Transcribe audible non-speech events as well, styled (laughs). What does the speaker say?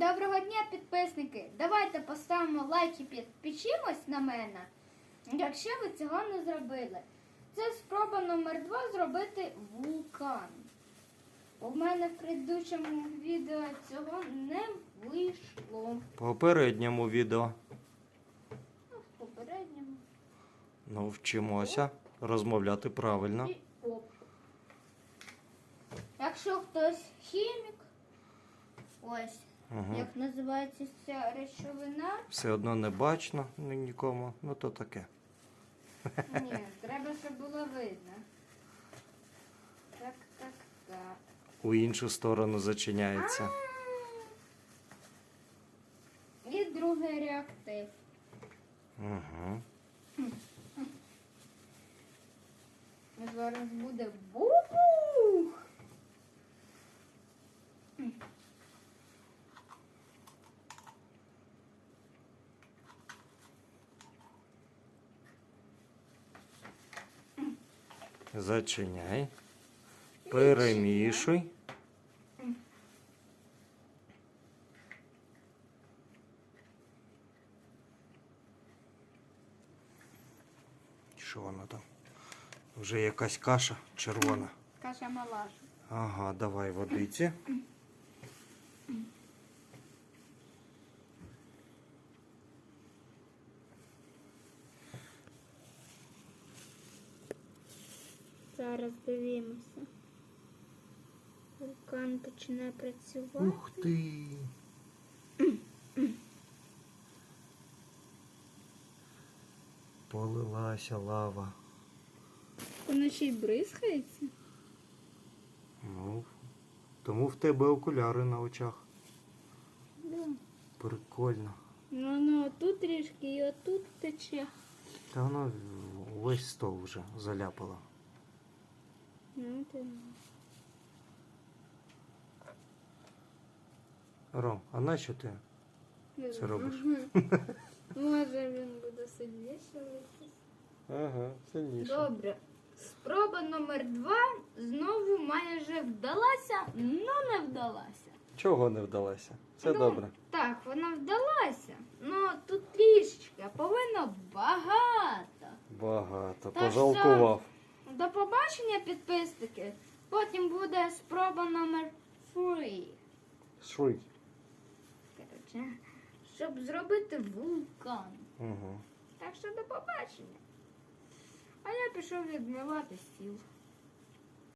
Доброго дня, підписники! Давайте поставимо лайк і підпишімось на мене, якщо ви цього не зробили. Це спроба номер два зробити вулкан. У мене в предыдущому відео цього не вийшло. Попередньому відео Ну, в попередньому. ну, вчимося розмовляти правильно. І оп. Якщо хтось хімік, ось Угу. як називається ця речовина. Все одно не бачно нікому, ну то таке. Ні, треба, щоб було видно. Так, так, так. У іншу сторону зачиняється. І другий реактив. Угу. Зараз буде бубух. Зачиняй. Перемішуй. Що воно там? Вже якась каша червона. Каша малаша. Ага, давай водиці. Зараз дивимося. Вулкан почне працювати. Ух ти. Полилася лава. Воно ще й бризкається. Ну, тому в тебе окуляри на очах. Да. Прикольно. Ну, воно отут трішки і отут тече. Та воно весь стол вже заляпало. Ну, ти... Ром, а нащо ти? Це робиш? (laughs) Може він буде сильніше летіти. Ага, сильніше. Добре. Спроба номер два знову майже вдалася, але не вдалася. Чого не вдалося? Це Ну, добре. Так, вона вдалася. Ну тут трішечки, а повинно багато. Багато. Та Пожалкував. Побачення, підписники. Потім буде спроба номер 3. Шуй. Коротше, щоб зробити вулкан. Угу. Так що до побачення. А я пішов відмивати стіл.